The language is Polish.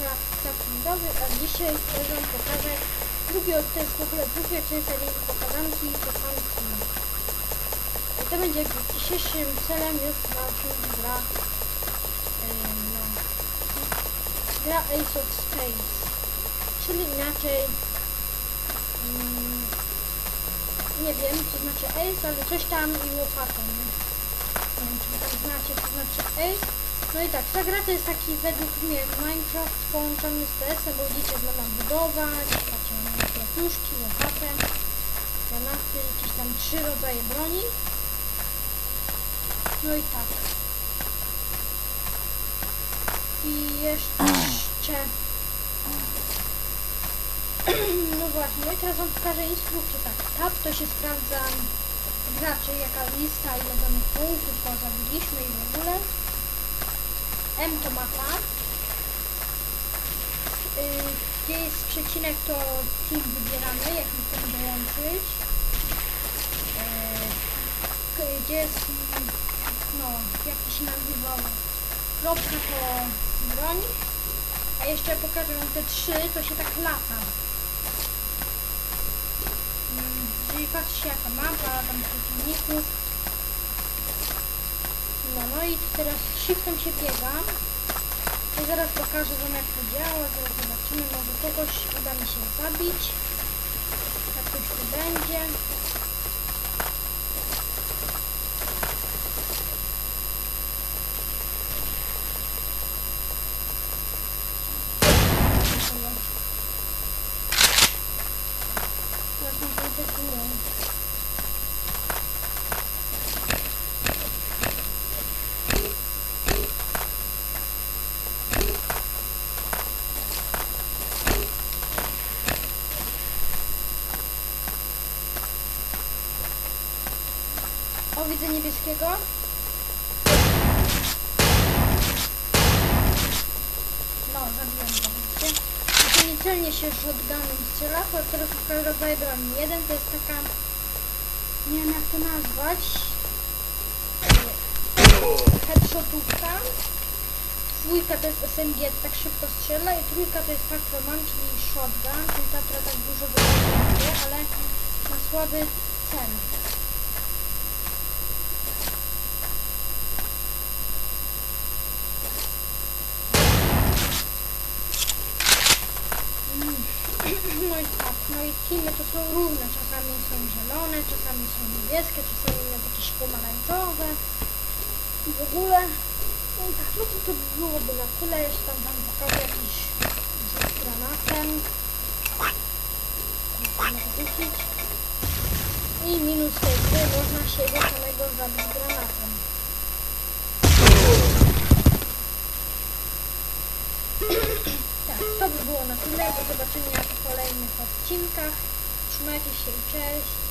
Minecraft Craftingowy, a dzisiaj chcę wam pokazać drugi, to jest w ogóle druga część serii pokazanki to. I to będzie dzisiejszym celem jest naszym gra, yy, no, gra Ace of Space, czyli inaczej, mm, nie wiem co znaczy Ace, ale coś tam i łopatą, nie? Nie wiem, czy tam znacie, co znaczy Ace. No i tak, ta gra to jest taki według mnie Minecraft połączony z TS-em, bo widzicie, można budować, macie mamy kwiatuszki, łopatę, granaty, jakieś tam trzy rodzaje broni. No i tak. I jeszcze... No właśnie, no i teraz wam pokażę instrukcję. Tak, tab to się sprawdza graczy, jaka lista, ile danych punktów pozabiliśmy i w ogóle. M to mapa. Yy, gdzie jest przecinek to team wybieramy, jaki chcemy dołączyć. Yy, gdzie jest, no, jak to się nazywało. Kropka to broń. A jeszcze pokażę wam te trzy, to się tak lata. Mm, Czyli patrzcie jaka mapa, tam przeciwników. No, no i teraz shiftem się biega. I zaraz pokażę wam jak to działa, zaraz zobaczymy, może kogoś uda mi się zabić. Jak coś tu będzie. O, widzę niebieskiego. No, zabiłem go, widzicie? To niecelnie się shotgunem strzela, to teraz rodzaje broni. Jeden to jest taka, nie wiem jak to nazwać, e, headshotówka. Dwójka to jest SMG, tak szybko strzela i trójka to jest Patroman, czyli shotgun, czyli ta, która tak dużo wygląda, ale ma słaby cel. No tak, no i teamy to są różne, czasami są zielone, czasami są niebieskie, czasami nawet jakieś pomarańczowe i w ogóle, no i tak, no to to byłoby na tyle, jeszcze tam wam pokażę jakiś rzut granatem, i minus tej gry, można siebie samego zabić granatem. Tak, to by było na tyle. Do zobaczenia w kolejnych odcinkach. Trzymajcie się i cześć.